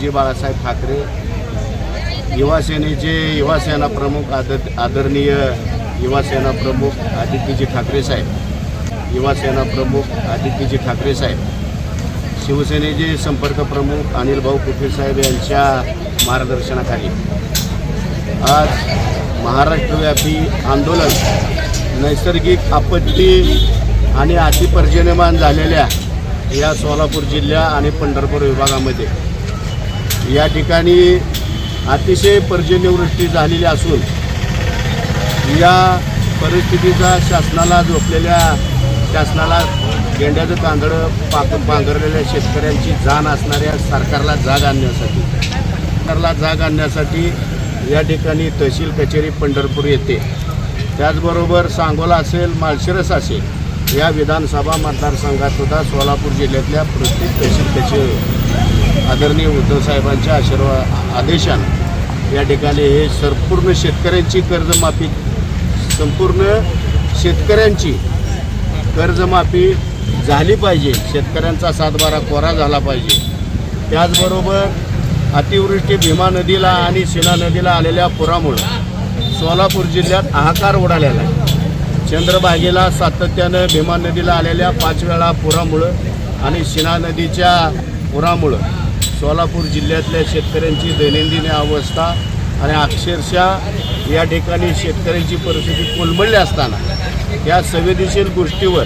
जी बाळासाहेब ठाकरे युवासेनेचे युवासेना प्रमुख आदर आदरणीय युवासेना प्रमुख आदित्यजी ठाकरे साहेब युवासेना प्रमुख आदित्यजी ठाकरे साहेब शिवसेनेचे संपर्क प्रमुख अनिल भाऊ कुठे साहेब यांच्या मार्गदर्शनाखाली. आज महाराष्ट्रव्यापी आंदोलन नैसर्गिक आपत्ती आणि अतिपर्जन्यमान झालेल्या या सोलापूर जिल्हा आणि पंढरपूर विभागामध्ये या ठिकाणी अतिशय पर्जन्यवृष्टी झालेली असून या परिस्थितीचा शासनाला झोपलेल्या शासनाला गेंड्याचं कांदळं पाक पांघरलेल्या शेतकऱ्यांची जाण असणाऱ्या सरकारला जाग आणण्यासाठी सरकारला जाग आणण्यासाठी या ठिकाणी तहसील कचेरी पंढरपूर येते. त्याचबरोबर सांगोला असेल माळशिरस असेल या विधानसभा मतदारसंघातसुद्धा सोलापूर जिल्ह्यातल्या प्रत्येक तहसील कचेरी आदरणीय उद्धवसाहेबांच्या आशीर्वा आशीर्वाद आदेशानं या ठिकाणी हे संपूर्ण शेतकऱ्यांची कर्जमाफी संपूर्ण शेतकऱ्यांची कर्जमाफी झाली पाहिजे. शेतकऱ्यांचा सातबारा कोरा झाला पाहिजे. त्याचबरोबर अतिवृष्टी भीमा नदीला आणि सीना नदीला आलेल्या पुरामुळं सोलापूर जिल्ह्यात हाहाकार उडालेला आहे. चंद्रभागेला सातत्यानं भीमा नदीला आलेल्या पाच वेळा पुरामुळं आणि शिना नदीच्या पुरामुळं सोलापूर जिल्ह्यातल्या शेतकऱ्यांची दैनंदिन अवस्था आणि अक्षरशः या ठिकाणी शेतकऱ्यांची परिस्थिती कोलमडली असताना या संवेदनशील गोष्टीवर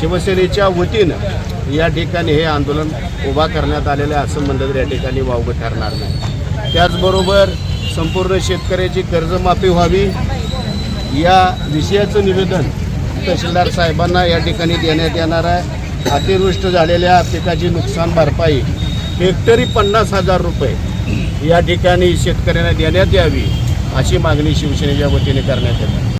शिवसेनेच्या वतीनं या ठिकाणी हे आंदोलन उभा करण्यात आलेलं आहे असं म्हणलं तर या ठिकाणी वावगं ठरणार नाही. त्याचबरोबर संपूर्ण शेतकऱ्याची कर्जमाफी व्हावी या विषयाचं निवेदन तहसीलदार साहेबांना या ठिकाणी देण्यात येणार आहे. अतिवृष्ट झालेल्या पिकाची नुकसान भरपाई हेक्टरी पन्नास हजार रुपये या ठिकाणी शेतकऱ्यांना देण्यात यावी अशी मागणी शिवसेनेच्या वतीने करण्यात येते.